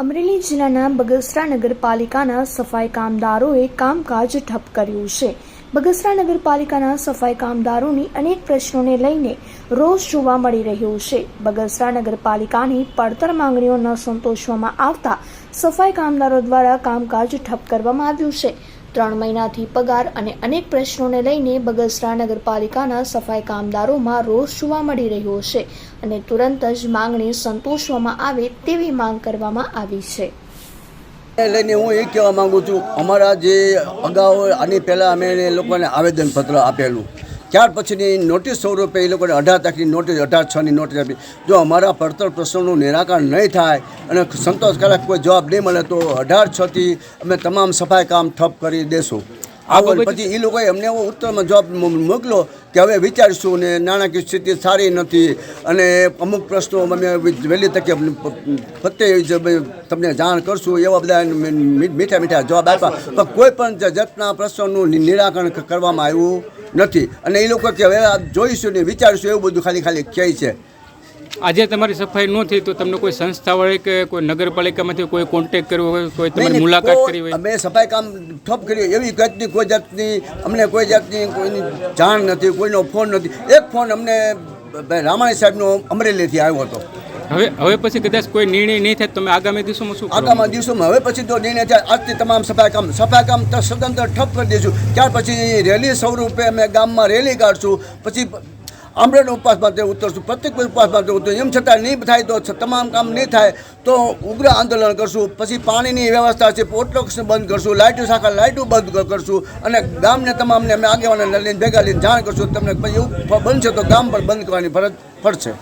અમરેલી જિલ્લાના બગસરા નગરપાલિકાના સફાઈ કામદારોએ કામકાજ ઠપ કર્યું છે. બગસરા નગરપાલિકાના સફાઈ કામદારોની અનેક પ્રશ્નોને લઈને રોષ જોવા મળી રહ્યો છે. બગસરા નગરપાલિકાની પડતર માંગણીઓ ન સંતોષવામાં આવતા સફાઈ કામદારો દ્વારા કામકાજ ઠપ કરવામાં આવ્યું છે. ત્રણ મહિનાથી પગાર અને અનેક પ્રશ્નોને લઈને બગસરા નગરપાલિકાના સફાઈ કામદારોમાં રોષ જોવા મળી રહ્યો છે અને તુરંત જ માંગણી સંતોષવામાં આવે તેવી માંગ કરવામાં આવી છે. લઈને હું એ કહેવા માગું છું, અમારા જે અગાઉ આની પહેલાં અમે લોકોને આવેદનપત્ર આપેલું. ત્યાર પછીની નોટિસ સ્વરૂપે એ લોકોને અઢાર તારીખની નોટિસ અઢાર છની નોટિસ આપી. જો અમારા પડતર પ્રશ્નોનું નિરાકરણ નહીં થાય અને સંતોષકારક કોઈ જવાબ નહીં મળે તો અઢાર છથી અમે તમામ સફાઈ કામ ઠપ કરી દેશું. આગળ પછી? એ લોકોએ અમને એવો ઉત્તરમાં જવાબ મોકલો કે હવે વિચારીશું ને નાણાકીય સ્થિતિ સારી નથી અને અમુક પ્રશ્નો અમે વહેલી તકે ફતે તમને જાણ કરશું એવા બધા મીઠા મીઠા જવાબ આપ્યા. પણ કોઈ પણ જાતના પ્રશ્નોનું નિરાકરણ કરવામાં આવ્યું નથી. અને એ લોકો કે હવે જોઈશું ને વિચારીશું એવું બધું ખાલી ખાલી કહે છે. આજે તમારી સફાઈ ન થઈ તો તમને કોઈ સંસ્થા વડે કે કોઈ નગરપાલિકામાંથી કોઈ કોન્ટેક્ટ કર્યો હોય કોઈ તમારી મુલાકાત કરી હોય? અમે સફાઈ કામ ઠપ કર્યું એવી જાતની કોઈ જાતની અમને કોઈ જાતની કોઈની જાણ નથી કોઈનો ફોન નથી. એક ફોન અમને રામાણી સાહેબનો અમરેલીથી આવ્યો હતો. હવે હવે પછી કદાચ કોઈ નિર્ણય નહીં થાય તમે આગામી દિવસોમાં શું આગામી દિવસોમાં, હવે પછી તો નિર્ણય થાય. આજથી તમામ સફાઈ કામ સફાઈ કામ સ્વતંત્ર ઠપ કરી દઈશું ત્યાર પછી રેલી સ્વરૂપે અમે ગામમાં રેલી કાઢશું. પછી આમરણ ઉપવાસ માટે ઉતરશું. પ્રત્યેક ઉપવાસ માટે ઉતરશું. એમ છતાં નહીં થાય તો તમામ કામ નહીં થાય તો ઉગ્ર આંદોલન કરશું. પછી પાણીની વ્યવસ્થા છે, પોટલોક્સ બંધ કરશું લાઇટો શાખા લાઇટો બંધ કરશું. અને ગામને, તમામને અમે આગેવાને લઈને ભેગા લઈને જાણ કરશું. તમને પછી બનશે તો ગામ પણ બંધ કરવાની ફરજ પડશે